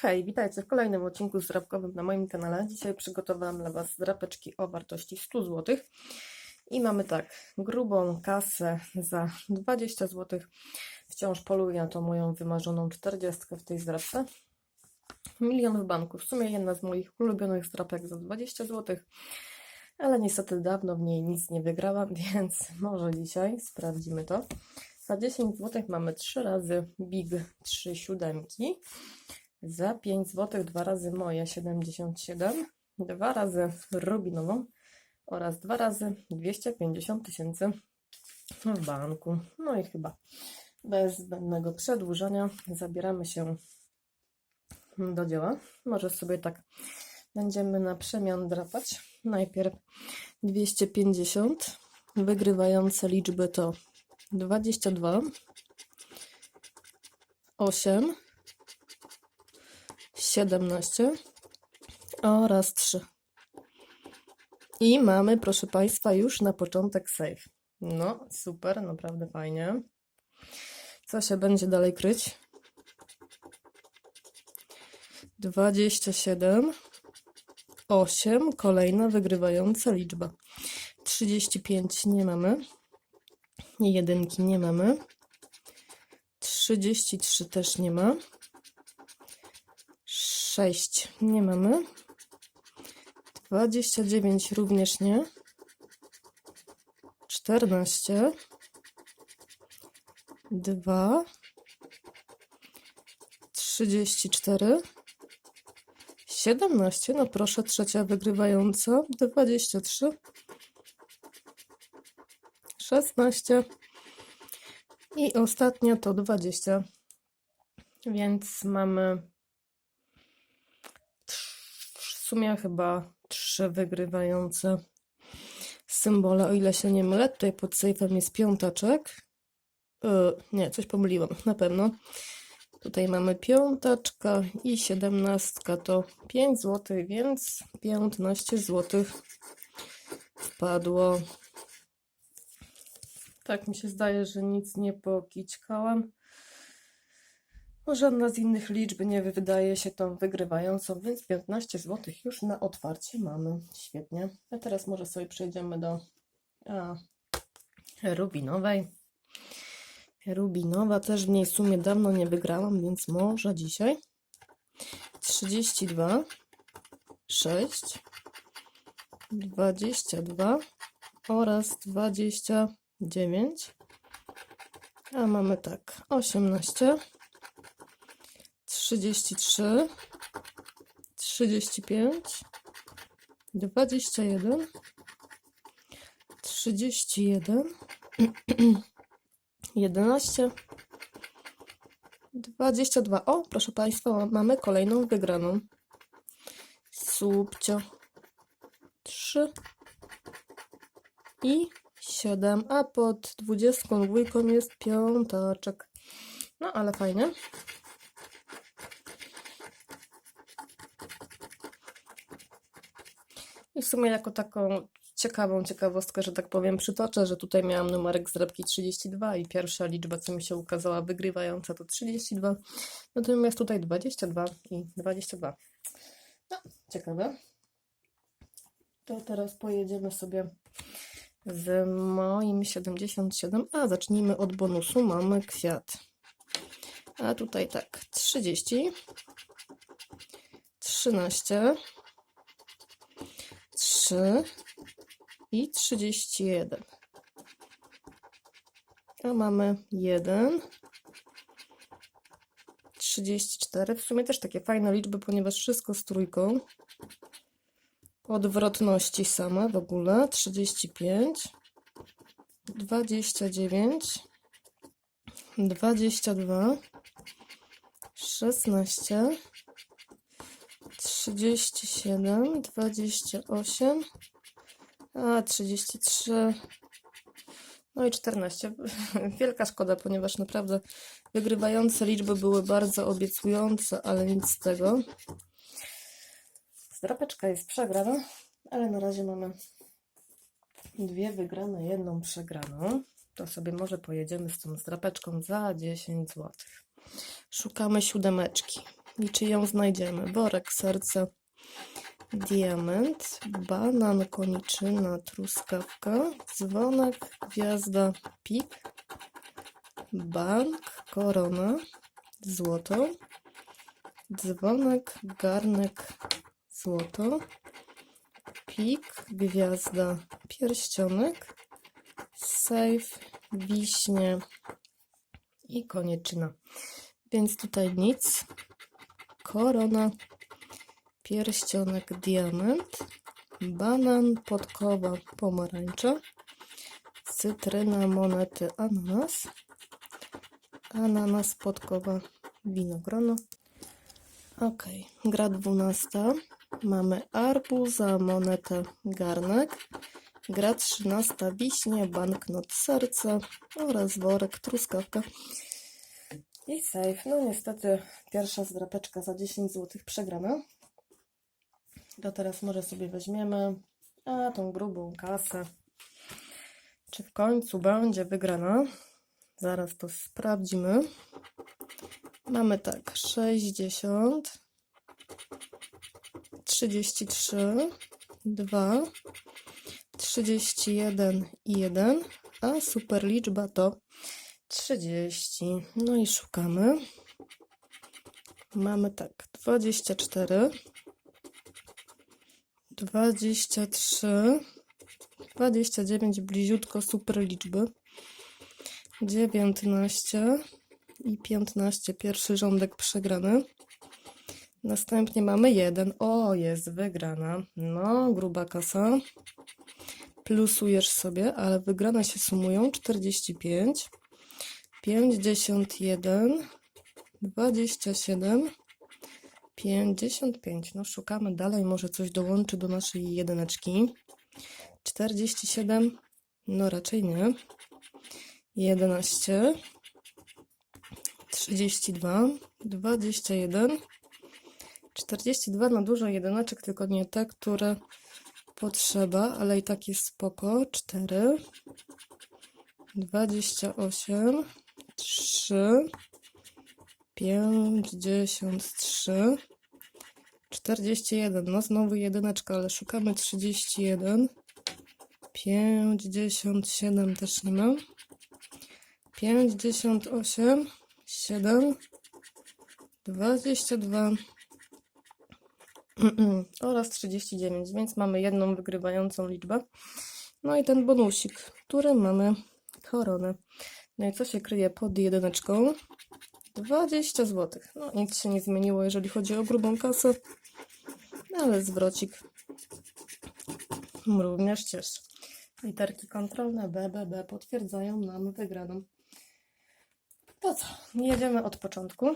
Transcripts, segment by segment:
Hej, witajcie w kolejnym odcinku zdrapkowym na moim kanale. Dzisiaj przygotowałam dla Was zdrapeczki o wartości 100 zł. I mamy tak, grubą kasę za 20 zł. Wciąż poluję na tą moją wymarzoną 40 w tej zdrapce. Milion w banku. W sumie jedna z moich ulubionych zdrapek za 20 zł. Ale niestety dawno w niej nic nie wygrałam, więc może dzisiaj sprawdzimy to. Za 10 zł mamy 3 razy Big 3 siódemki. Za 5 zł dwa razy moje 77, dwa razy rubinową oraz dwa razy 250 tysięcy w banku. No i chyba bez zbędnego przedłużania zabieramy się do dzieła. Może sobie tak będziemy na przemian drapać. Najpierw 250. Wygrywające liczby to 22, 8, 17 oraz 3. I mamy, proszę Państwa, już na początek save. No, super, naprawdę fajnie. Co się będzie dalej kryć? 27, 8, kolejna wygrywająca liczba. 35 nie mamy. Jedynki nie mamy. 33 też nie ma. 6 nie mamy. 29 również nie. 14 2 34 17, no proszę, trzecia wygrywająca, 23 16 i ostatnia to 20. Więc mamy w sumie chyba trzy wygrywające symbole, o ile się nie mylę. Tutaj pod sejfem jest piątaczek. Yy, nie, coś pomyliłam, na pewno. Tutaj mamy piątaczka i siedemnastka to 5 zł, więc 15 zł wpadło. Tak mi się zdaje, że nic nie pokićkałam. Żadna z innych liczb nie wydaje się tą wygrywającą, więc 15 zł już na otwarcie mamy. Świetnie. A teraz może sobie przejdziemy do a, rubinowej. Rubinowa też w niej sumie dawno nie wygrałam, więc może dzisiaj. 32, 6, 22 oraz 29. A mamy tak, 18, 33, 35, 21, 31, 11, 22. O, proszę Państwa, mamy kolejną wygraną. Subcio. 3 i 7, a pod 22 jest piątaczek. No, ale fajnie. I w sumie jako taką ciekawą ciekawostkę, że tak powiem, przytoczę, że tutaj miałam numerek z drapki 32 i pierwsza liczba, co mi się ukazała wygrywająca to 32, natomiast tutaj 22 i 22. No, ciekawe. To teraz pojedziemy sobie z moim 77, a zacznijmy od bonusu, mamy kwiat. A tutaj tak, 30, 13, 3 i 31. A mamy 1, 34. W sumie też takie fajne liczby, ponieważ wszystko z trójką. Odwrotności same w ogóle. 35, 29, 22, 16, 37, 28, a 33, no i 14. Wielka szkoda, ponieważ naprawdę wygrywające liczby były bardzo obiecujące, ale nic z tego. Zdrapeczka jest przegrana, ale na razie mamy dwie wygrane, jedną przegraną. To sobie może pojedziemy z tą zdrapeczką za 10 zł. Szukamy siódemeczki. I czy ją znajdziemy. Worek, serce, diament, banan, koniczyna, truskawka, dzwonek, gwiazda, pik, bank, korona, złoto, dzwonek, garnek, złoto, pik, gwiazda, pierścionek, sejf, wiśnie i konieczna. Więc tutaj nic. Korona, pierścionek, diament, banan, podkowa, pomarańcza, cytryna, monety, ananas, ananas, podkowa, winogrono. Ok, gra dwunasta. Mamy arbuza, monetę, garnek. Gra trzynasta, wiśnie, banknot, serce oraz worek, truskawka. I safe. No niestety pierwsza zdrapeczka za 10 zł przegrana. To teraz może sobie weźmiemy a tą grubą kasę. Czy w końcu będzie wygrana? Zaraz to sprawdzimy. Mamy tak, 60, 33, 2, 31 i 1, a super liczba to 30. No i szukamy. Mamy tak, 24, 23, 29 bliziutko super liczby, 19 i 15 pierwszy rządek przegrany. Następnie mamy 1. O, jest wygrana. No, gruba kasa. Plusujesz sobie, ale wygrane się sumują 45, 51, 27, 55. No, szukamy dalej, może coś dołączy do naszej jedyneczki. 47, no raczej nie. 11, 32, 21, 42 na dużo jedyneczek, tylko nie te, które potrzeba, ale i tak jest spoko. 4, 28, 3, 53, 41. No znowu jedyneczka, ale szukamy 31, 57 też nie ma. 58, 7, 22 oraz 39, więc mamy jedną wygrywającą liczbę. No i ten bonusik, który mamy koronę. No i co się kryje pod jedyneczką? 20 zł. No nic się nie zmieniło, jeżeli chodzi o grubą kasę, ale zwrocik również cieszy. Literki kontrolne B, B, B potwierdzają nam wygraną. To co? Jedziemy od początku.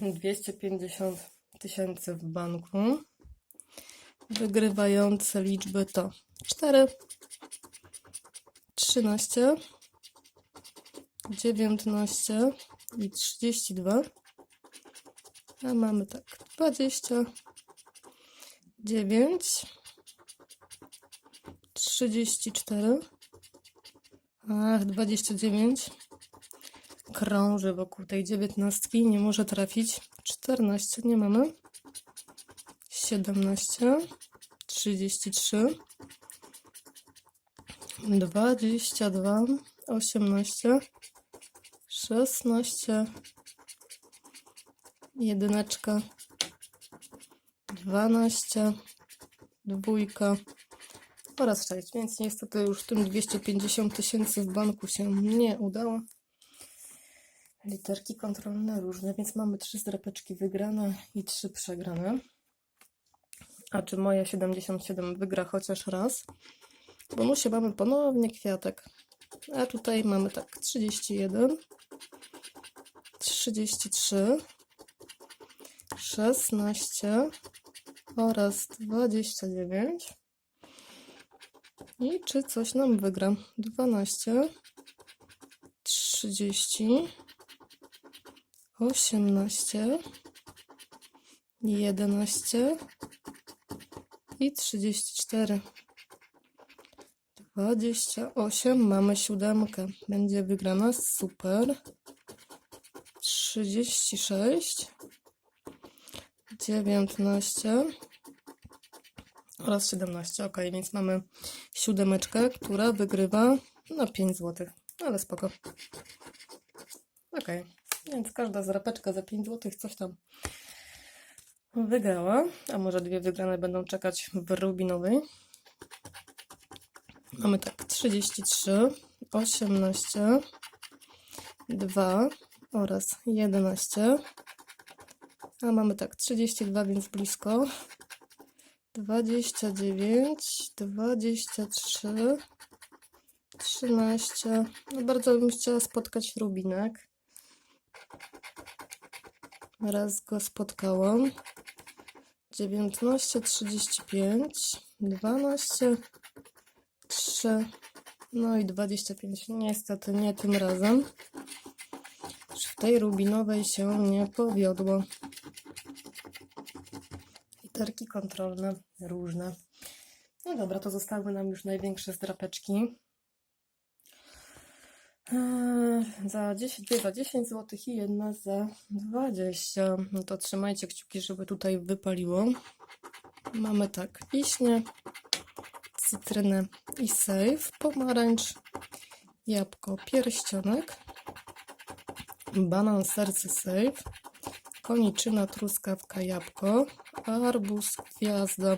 250 tysięcy w banku. Wygrywające liczby to 4, 13, 19 i 32. A mamy tak 20, 9, 34. Ach, 29 krąży wokół tej dziewiętnastki, nie może trafić. 14 nie mamy. 17, 33, 22, 18, 16, jedyneczka, 12, dwójka oraz 6, więc niestety już tym 250 tysięcy w banku się nie udało. Literki kontrolne różne, więc mamy trzy zdrapeczki wygrane i trzy przegrane. A czy moje 77 wygra chociaż raz? Bonusie mamy ponownie kwiatek. A tutaj mamy tak 31, 33, 16 oraz 29. I czy coś nam wygra? 12, 30, 18, 11 i 34. 28. Mamy siódemkę. Będzie wygrana. Super. 36, 19 oraz 17. Ok, więc mamy siódemeczkę, która wygrywa na 5 zł. Ale spoko. Ok, więc każda zrapeczka za 5 zł coś tam wygrała. A może dwie wygrane będą czekać w rubinowej. Mamy tak 33, 18, 2 oraz 11. A mamy tak 32, więc blisko. 29, 23, 13. No bardzo bym chciała spotkać rubinek. Raz go spotkałam. 19, 35, 12, 3, no i 25. Niestety nie tym razem. Już w tej rubinowej się nie powiodło. Literki kontrolne, różne. No dobra, to zostały nam już największe zdrapeczki. Eee, Za 10, dwie za 10 zł i jedna za 20. No to trzymajcie kciuki, żeby tutaj wypaliło. Mamy tak, wiśnie, cytrynę i sejf, pomarańcz, jabłko, pierścionek, banan, serce, sejf, koniczyna, truskawka, jabłko, arbuz, gwiazda,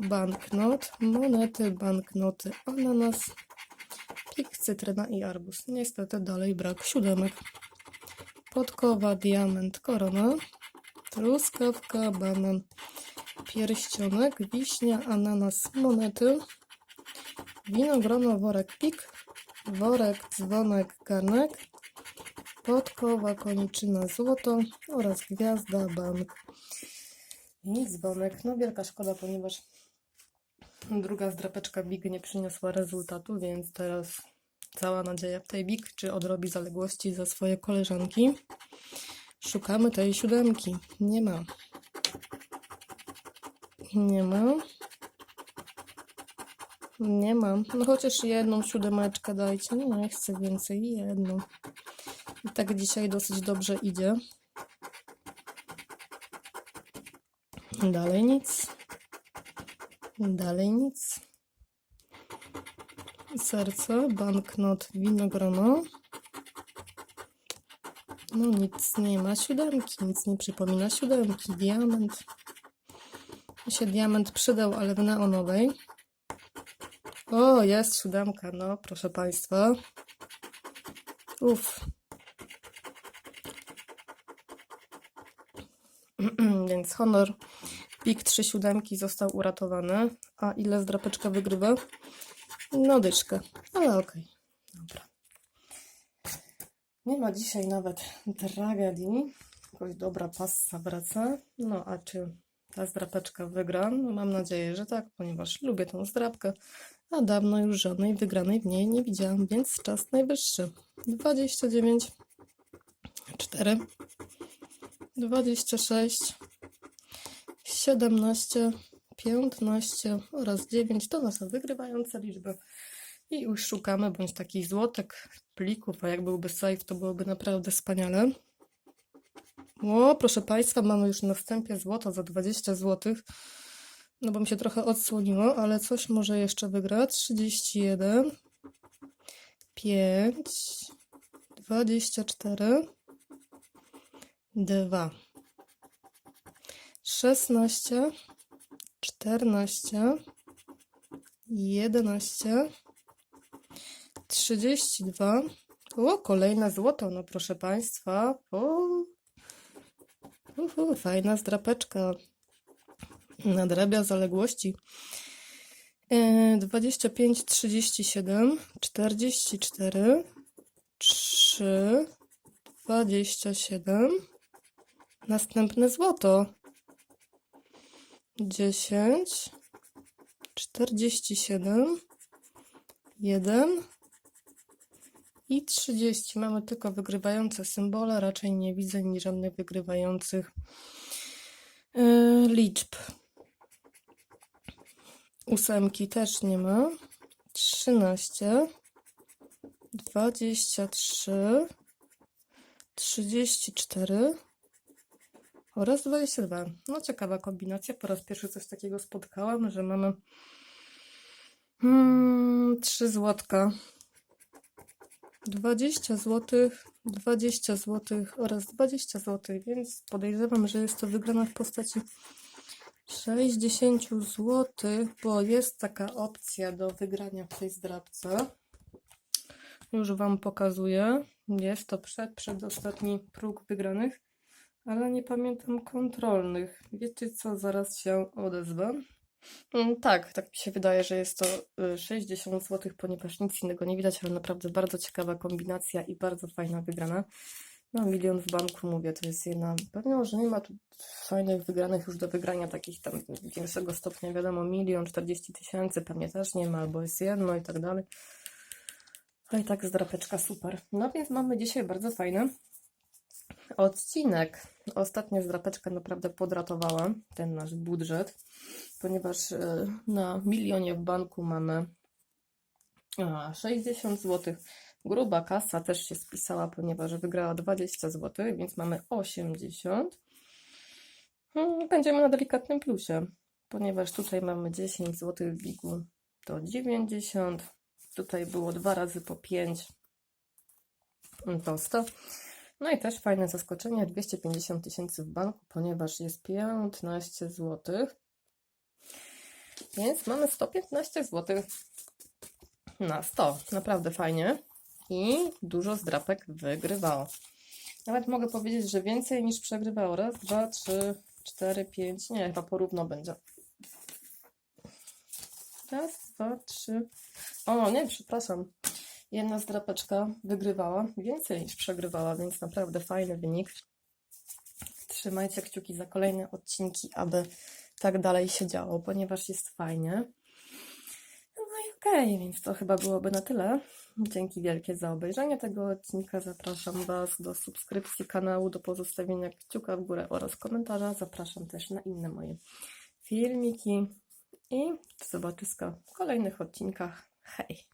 banknot, monety, banknoty, ananas, pik, cytryna i arbuz. Niestety dalej brak siódemek. Podkowa, diament, korona, truskawka, banan, pierścionek, wiśnia, ananas, monety, winogrono, worek, pik, worek, dzwonek, garnek, podkowa, koniczyna, złoto oraz gwiazda, bank i dzwonek. No wielka szkoda, ponieważ druga zdrapeczka Big nie przyniosła rezultatu, więc teraz cała nadzieja w tej Big, czy odrobi zaległości za swoje koleżanki. Szukamy tej siódemki. Nie ma. Nie ma. Nie ma. No chociaż jedną siódemeczkę dajcie. Nie chcę więcej. Jedną. I tak dzisiaj dosyć dobrze idzie. Dalej nic. Dalej nic. Serce, banknot, winogrono. No nic nie ma siódemki, nic nie przypomina siódemki. Diament. Mi się diament przydał, ale w neonowej. O, jest siódemka, no proszę Państwa. Uff. Więc honor Pik 3 siódemki został uratowany. A ile zdrapeczka wygrywa? No ale okej. Dobra. Nie ma dzisiaj nawet tragedii. Jakoś dobra passa wraca. No a czy ta zdrapeczka wygra? No mam nadzieję, że tak, ponieważ lubię tą zdrapkę. A dawno już żadnej wygranej w niej nie widziałam, więc czas najwyższy. 29, 4, 26, 17, 15 oraz 9 to nasze wygrywające liczby. I już szukamy bądź takich złotek plików, a jak byłby safe, to byłoby naprawdę wspaniale. O, proszę Państwa, mamy już na wstępie złoto za 20 zł. No bo mi się trochę odsłoniło, ale coś może jeszcze wygrać. 31, 5, 24, 2, 16, 14, 11, 32. O, kolejne złoto, no proszę Państwa. O, uhu, fajna zdrapeczka. Nadrabia zaległości. E, 25, 37, 44, 3, 27. Następne złoto. 10, 47, 1 i 30. Mamy tylko wygrywające symbole, raczej nie widzę żadnych wygrywających e, liczb. Ósemki też nie ma. 13, 23, 34 oraz 22. No ciekawa kombinacja. Po raz pierwszy coś takiego spotkałam, że mamy mm, 3 złotka. 20 zł, 20 zł oraz 20 zł, więc podejrzewam, że jest to wygrana w postaci 60 zł, bo jest taka opcja do wygrania w tej zdrabce. Już Wam pokazuję. Jest to przed, przedostatni próg wygranych, ale nie pamiętam kontrolnych. Wiecie co? Zaraz się odezwę. Mm, Tak, tak mi się wydaje, że jest to y, 60 zł, ponieważ nic innego nie widać, ale naprawdę bardzo ciekawa kombinacja i bardzo fajna wygrana. No, milion w banku, mówię, to jest jedna. Pewnie może nie ma tu fajnych wygranych już do wygrania takich tam większego stopnia, wiadomo, milion, 40 tysięcy, pewnie też nie ma, albo jest jedno i tak dalej. A i tak zdrapeczka super. No więc mamy dzisiaj bardzo fajny odcinek. Ostatnia zdrapeczka naprawdę podratowała ten nasz budżet, ponieważ e, na milionie w banku mamy a, 60 zł. Gruba kasa też się spisała, ponieważ wygrała 20 zł, więc mamy 80. Mm, Będziemy na delikatnym plusie, ponieważ tutaj mamy 10 zł w bigu, to 90. Tutaj było dwa razy po 5, to 100. No i też fajne zaskoczenie, 250 tysięcy w banku, ponieważ jest 15 zł. Więc mamy 115 zł na 100. Naprawdę fajnie. I dużo zdrapek wygrywało. Nawet mogę powiedzieć, że więcej niż przegrywało. Raz, dwa, trzy, cztery, pięć. Nie, chyba porówno będzie. Raz, dwa, trzy. O, nie, przepraszam. Jedna zdrapeczka wygrywała więcej niż przegrywała, więc naprawdę fajny wynik. Trzymajcie kciuki za kolejne odcinki, aby tak dalej się działo, ponieważ jest fajnie. No i okej, więc to chyba byłoby na tyle. Dzięki wielkie za obejrzenie tego odcinka. Zapraszam Was do subskrypcji kanału, do pozostawienia kciuka w górę oraz komentarza. Zapraszam też na inne moje filmiki i do zobaczyska w kolejnych odcinkach. Hej!